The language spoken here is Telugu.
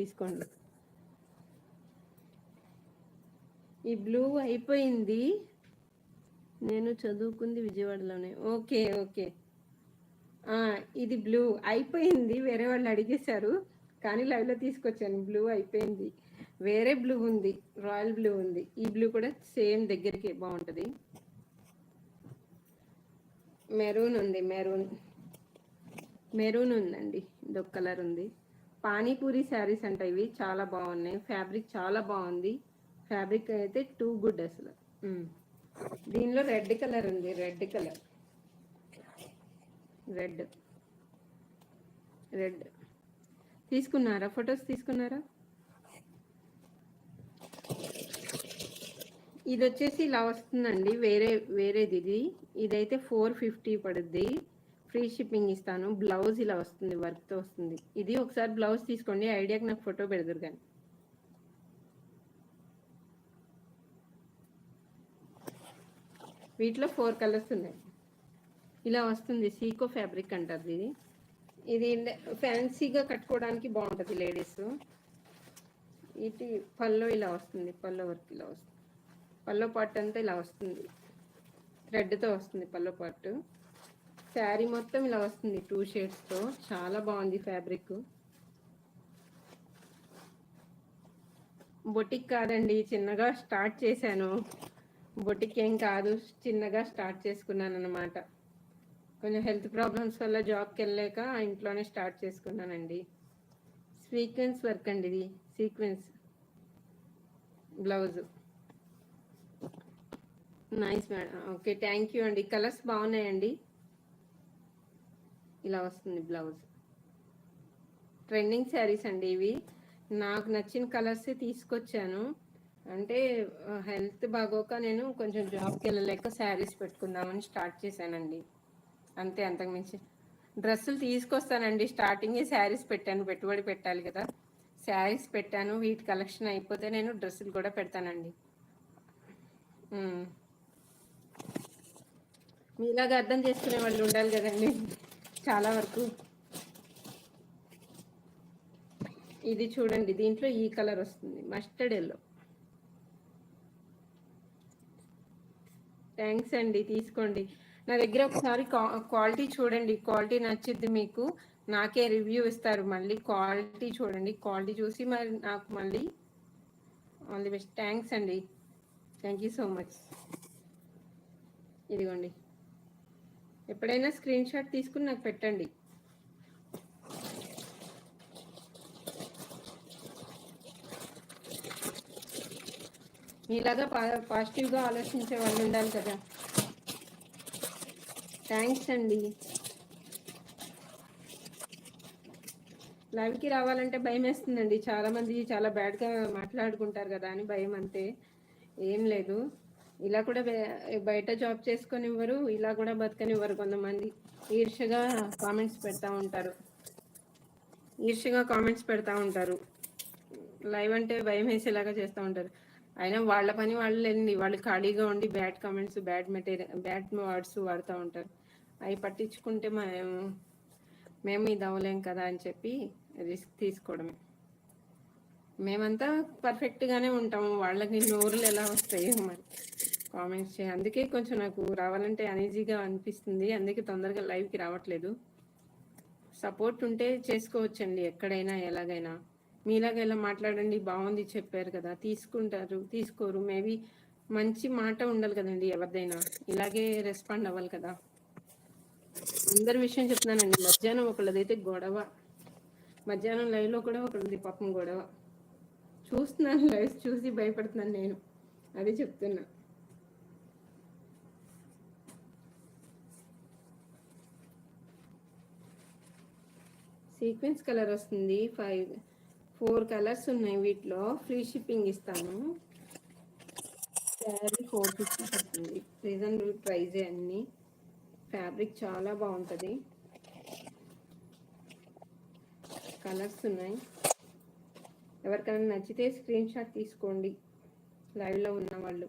తీసుకోండి. ఈ బ్లూ అయిపోయింది. నేను చదువుకుంది విజయవాడలోనే. Okay okay. ఇది బ్లూ అయిపోయింది. వేరే వాళ్ళు అడిగేశారు. కానీ లైవ్లో తీసుకొచ్చాను. బ్లూ అయిపోయింది. వేరే బ్లూ ఉంది. రాయల్ బ్లూ ఉంది. ఈ బ్లూ కూడా సేమ్ దగ్గరికి బాగుంటుంది. మెరూన్ ఉంది. మెరూన్. మెరూన్ ఉందండి. ఇదొక కలర్ ఉంది. పానీపూరి శారీస్ అంట ఇవి చాలా బాగున్నాయి. ఫ్యాబ్రిక్ చాలా బాగుంది. ఫ్యాబ్రిక్ అయితే టూ గుడ్ అసలు. దీనిలో రెడ్ కలర్ ఉంది. Red colour. రెడ్. రెడ్. తీసుకున్నారా? ఫొటోస్ తీసుకున్నారా? ఇది వచ్చేసి ఇలా వస్తుందండి. వేరే వేరేది ఇది. ఇదైతే ఫోర్ ఫిఫ్టీ పడుద్ది. ఫ్రీ షిప్పింగ్ ఇస్తాను. బ్లౌజ్ ఇలా వస్తుంది వర్క్తో వస్తుంది. ఇది ఒకసారి బ్లౌజ్ తీసుకోండి ఐడియాకి నాకు ఫోటో పెడదురు కానీ. వీటిలో ఫోర్ కలర్స్ ఉన్నాయి. ఇలా వస్తుంది సీకో ఫ్యాబ్రిక్ అంటారు ఇది ఇది ఫ్యాన్సీగా కట్టుకోవడానికి బాగుంటుంది లేడీస్. ఇది పల్లో ఇలా వస్తుంది పల్లో వర్క్ ఇలా వస్తుంది. పల్లో పార్ట్ అంతా ఇలా వస్తుంది. థ్రెడ్తో వస్తుంది పల్లో పార్ట్. శారీ మొత్తం ఇలా వస్తుంది టూ షేడ్స్తో చాలా బాగుంది ఫ్యాబ్రిక్ బొటిక్ కాదండి చిన్నగా స్టార్ట్ చేశాను. బొటిక్ ఏం కాదు చిన్నగా స్టార్ట్ చేసుకున్నాను అనమాట కొంచెం హెల్త్ ప్రాబ్లమ్స్ వల్ల జాబ్కి వెళ్ళాక ఇంట్లోనే స్టార్ట్ చేసుకున్నానండి. సీక్వెన్స్ వర్క్ అండి ఇది. Sequence blouse nice madam okay thank you అండి. కలర్స్ బాగున్నాయండి. ఇలా వస్తుంది బ్లౌజ్. ట్రెండింగ్ శారీస్ అండి ఇవి. నాకు నచ్చిన కలర్స్ తీసుకొచ్చాను. అంటే హెల్త్ బాగోక నేను కొంచెం జాబ్కి వెళ్ళలేక శారీస్ పెట్టుకుందామని స్టార్ట్ చేశానండి. అంతే అంతకుమించి డ్రెస్సులు తీసుకొస్తానండి. స్టార్టింగే శారీస్ పెట్టాను. పెట్టుబడి పెట్టాలి కదా. శారీస్ పెట్టాను. వీటి కలెక్షన్ అయిపోతే నేను డ్రెస్సులు కూడా పెడతానండి. మీలాగా అర్థం చేసుకునే వాళ్ళు ఉండాలి కదండి. చాలా వరకు. ఇది చూడండి దీంట్లో ఈ కలర్ వస్తుంది మస్టర్డ్ ఎల్లో. థ్యాంక్స్ అండి తీసుకోండి. నా దగ్గర ఒకసారి క్వాలిటీ చూడండి క్వాలిటీ నచ్చిద్ది మీకు. నాకే రివ్యూ ఇస్తారు మళ్ళీ క్వాలిటీ చూడండి. క్వాలిటీ చూసి మరి నాకు మళ్ళీ ఆల్ ది బెస్ట్. థ్యాంక్స్ అండి. Thank you so much. ఇదిగోండి. ఎప్పుడైనా స్క్రీన్ షాట్ తీసుకుని నాకు పెట్టండి. మీలాగా పా పాజిటివ్గా ఆలోచించే వాళ్ళు ఉండాలి కదా. థ్యాంక్స్ అండి. లైవ్కి రావాలంటే భయం వేస్తుందండి. చాలామంది చాలా బ్యాడ్గా మాట్లాడుకుంటారు కదా అని భయం అంతే. ఏం లేదు. ఇలా కూడా బయట జాబ్ చేసుకొనివ్వరు ఇలా కూడా బతకనివ్వరు కొంతమంది. ఈర్షగా కామెంట్స్ పెడతా ఉంటారు. ఈర్షగా కామెంట్స్ పెడతా ఉంటారు. లైవ్ అంటే భయం వేసేలాగా చేస్తూ ఉంటారు. అయినా వాళ్ళ పని వాళ్ళు లేని వాళ్ళు ఖాళీగా ఉండి bad comments bad material bad words వాడుతూ ఉంటారు. అవి పట్టించుకుంటే మేము మేము ఇది అవ్వలేం కదా అని చెప్పి రిస్క్ తీసుకోవడమే. మేమంతా పర్ఫెక్ట్గానే ఉంటాము. వాళ్ళకి నోరులు ఎలా వస్తాయో మరి కామెంట్స్ చేయ అందుకే కొంచెం నాకు రావాలంటే అనీజీగా అనిపిస్తుంది. అందుకే తొందరగా లైవ్కి రావట్లేదు. సపోర్ట్ ఉంటే చేసుకోవచ్చండి ఎక్కడైనా ఎలాగైనా. మీలాగా ఇలా మాట్లాడండి బాగుంది చెప్పారు కదా. తీసుకుంటారు తీసుకోరు. మేబీ మంచి మాట ఉండాలి కదండి ఎవరిదైనా. ఇలాగే రెస్పాండ్ అవ్వాలి కదా. అందరి విషయం చెప్తున్నానండి. మధ్యాహ్నం ఒకళ్ళదైతే గొడవ. మధ్యాహ్నం లైవ్లో కూడా ఒకళ్ళది పాపం గొడవ. చూస్తున్నాను లైవ్స్ చూసి భయపడుతున్నాను నేను. అది చెప్తున్నా. సీక్వెన్స్ కలర్ వస్తుంది. ఫైవ్ ఫోర్ కలర్స్ ఉన్నాయి వీటిలో. ఫ్రీ షిప్పింగ్ ఇస్తాను. శారీ ఫోర్ ఫిఫ్టీ పడుతుంది. రీజనబుల్ ప్రైజే అన్ని. ఫ్యాబ్రిక్ చాలా బాగుంటుంది. కలర్స్ ఉన్నాయి. ఎవరికైనా నచ్చితే స్క్రీన్ షాట్ తీసుకోండి. లైవ్లో ఉన్న వాళ్ళు